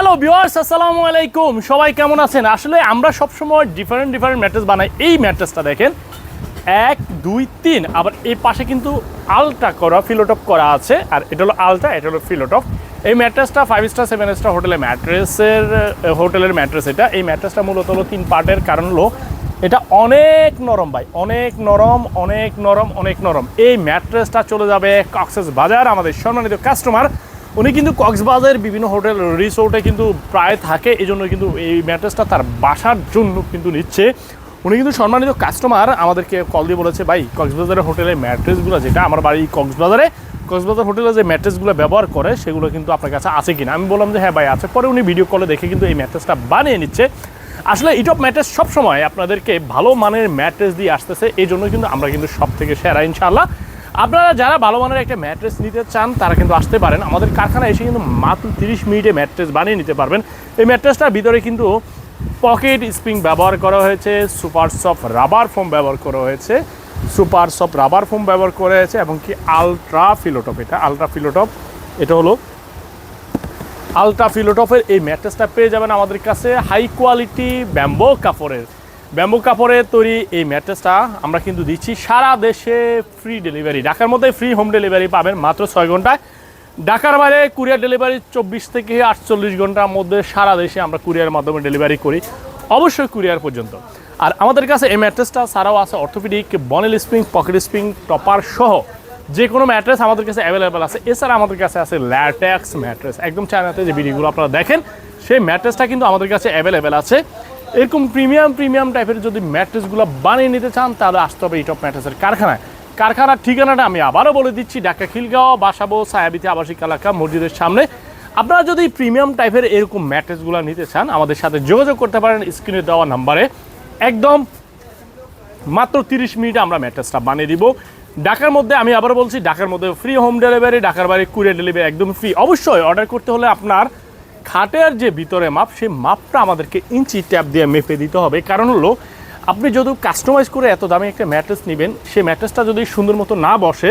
Hello viewers আসসালামু আলাইকুম। সবাই কেমন আছেন? আসলে আমরা সবসময় ডিফারেন্ট ডিফারেন্ট ম্যাট্রেস বানাই। এই ম্যাট্রেসটা দেখেন। এক, দুই, তিন। আবার এই পাশে কিন্তু আলটা করা ফিলোটপ করা আছে। আর এটা হলো আলটা এটা হলো ফিলোটপ এই ম্যাট্রেসটা ফাইভ স্টার সেভেন স্টার হোটেলের ম্যাট্রেসের হোটেলের ম্যাট্রেস এটা। এই ম্যাট্রেসটা মূলত হলো তিন পার্টের। কারণ হলো, এটা অনেক নরম ভাই। অনেক নরম অনেক নরম অনেক নরম। এই ম্যাট্রেসটা চলে যাবে কক্সেস বাজার আমাদের সম্মানিত কাস্টমার উনি কিন্তু কক্সবাজারের বিভিন্ন হোটেল, রিসোর্টে কিন্তু প্রায় থাকে এই জন্য কিন্তু এই ম্যাট্রেসটা তার বাসার জন্য কিন্তু নিচ্ছে। উনি কিন্তু সম্মানিত কাস্টমার আমাদেরকে কল দিয়ে বলেছে, ভাই, কক্সবাজারের হোটেলের ম্যাট্রেসগুলো যেটা, আমার বাড়ি কক্সবাজারে, কক্সবাজার হোটেলে যে ম্যাট্রেসগুলো ব্যবহার করে, সেগুলো কিন্তু আপনার কাছে আছে কিনা? আমি বললাম যে হ্যাঁ ভাই, আছে। পরে উনি ভিডিও কলে দেখে কিন্তু এই ম্যাট্রেসটা বানিয়ে নিচ্ছে। আসলে ইটপ ম্যাট্রেস সবসময় আপনাদেরকে ভালো মানের ম্যাট্রেস দিয়ে আসতেছে এই জন্য কিন্তু আমরা কিন্তু সব থেকে সেরা ইনশাল্লাহ আপনারা যারা ভালো মানের একটা ম্যাট্রেস নিতে চান, তারা কিন্তু আসতে পারেন। আমাদের কারখানায় এসে কিন্তু মাত্র তিরিশ মিনিটে ম্যাট্রেস বানিয়ে নিতে পারবেন। এই ম্যাট্রেসটার ভিতরে কিন্তু পকেট স্প্রিং ব্যবহার করা হয়েছে সুপার সফট রাবার ফোম ব্যবহার করা হয়েছে সুপার সফট রাবার ফোম ব্যবহার করা হয়েছে, এবং কি আলট্রা ফিলোটপ এটা আলট্রা ফিলোটপ এটা হলো আলট্রা ফিলোটপের এই ম্যাট্রেসটা পেয়ে যাবেন আমাদের কাছে। হাই কোয়ালিটি ব্যাম্বো কাপড়ের। ব্যাম্বো কাপড়ের তৈরি এই ম্যাট্রেসটা আমরা কিন্তু দিচ্ছি সারা দেশে ফ্রি ডেলিভারি ঢাকার মধ্যে ফ্রি হোম ডেলিভারি পাবেন মাত্র ছয় ঘন্টায়। ঢাকার বাইরে কুরিয়ার ডেলিভারি চব্বিশ থেকে আটচল্লিশ ঘণ্টার মধ্যে সারা দেশে আমরা কুরিয়ার মাধ্যমে ডেলিভারি করি। অবশ্যই কুরিয়ার পর্যন্ত। আর আমাদের কাছে এই ম্যাট্রেসটা ছাড়াও আছে orthopaedic bonnell spring pocket spring topper সহ যে কোনো ম্যাট্রেস আমাদের কাছে অ্যাভেলেবেল আছে। এছাড়া আমাদের কাছে আছে ল্যাটেক্স ম্যাট্রেস। একদম চায়নাতে যে ভিডিওগুলো আপনারা দেখেন, সেই ম্যাট্রেসটা কিন্তু আমাদের কাছে অ্যাভেলেবেল আছে। এরকম প্রিমিয়াম প্রিমিয়াম টাইপের যদি ম্যাট্রেসগুলো বানিয়ে নিতে চান, তাহলে আসতে হবে ইটপ ম্যাট্রেসের কারখানায়। কারখানার ঠিকানাটা আমি আবারও বলে দিচ্ছি, ঢাকা খিলগাঁও, বাসাবো সায়াবিতে আবাসিক এলাকা, মসজিদের সামনে। আপনারা যদি প্রিমিয়াম টাইপের এরকম ম্যাট্রেসগুলো নিতে চান, আমাদের সাথে যোগাযোগ করতে পারেন স্ক্রিনে দেওয়া নাম্বারে। একদম মাত্র তিরিশ মিনিটে আমরা ম্যাট্রেসটা বানিয়ে দিব। ঢাকার মধ্যে, আমি আবার বলছি, ঢাকার মধ্যে ফ্রি হোম ডেলিভারি ঢাকার বাইরে কুরিয়ার ডেলিভারি একদম ফ্রি অবশ্যই অর্ডার করতে হলে আপনার খাটের যে ভিতরে মাপ, সেই মাপটা আমাদেরকে ইঞ্চি ট্যাপ দিয়ে মেপে দিতে হবে। কারণ হলো, আপনি যদি কাস্টমাইজ করে এত দামে একটা ম্যাট্রেস নেবেন, সেই ম্যাট্রেসটা যদি সুন্দর মতো না বসে,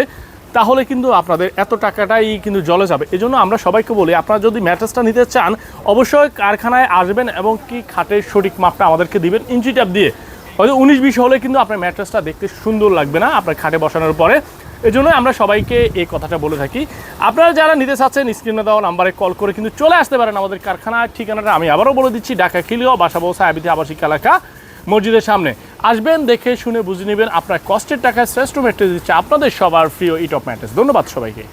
তাহলে কিন্তু আপনাদের এত টাকাটাই কিন্তু জলে যাবে। এই জন্য আমরা সবাইকে বলি, আপনারা যদি ম্যাট্রেসটা নিতে চান, অবশ্যই কারখানায় আসবেন এবং কি খাটের সঠিক মাপটা আমাদেরকে দিবেন ইঞ্চি ট্যাপ দিয়ে। হয়তো উনিশ বিশ হলে কিন্তু আপনার ম্যাট্রেসটা দেখতে সুন্দর লাগবে না, আপনার খাটে বসানোর পরে। এই জন্য আমরা সবাইকে এই কথাটা বলে থাকি। আপনারা যারা নিতে চাচ্ছেন স্ক্রিনে দেওয়া নাম্বারে কল করে কিন্তু চলে আসতে পারেন আমাদের কারখানার ঠিকানাটা। আমি আবারও বলে দিচ্ছি, ঢাকা খিলিও বাসাবো আবিধি আবাসিক এলাকা, মসজিদের সামনে। আসবেন, দেখে শুনে বুঝে নেবেন আপনার কষ্টের টাকায় শ্রেষ্ঠ ম্যাট্রেস দিচ্ছে আপনাদের সবার প্রিয় ইট অফ ম্যাট্রেস ধন্যবাদ সবাইকে।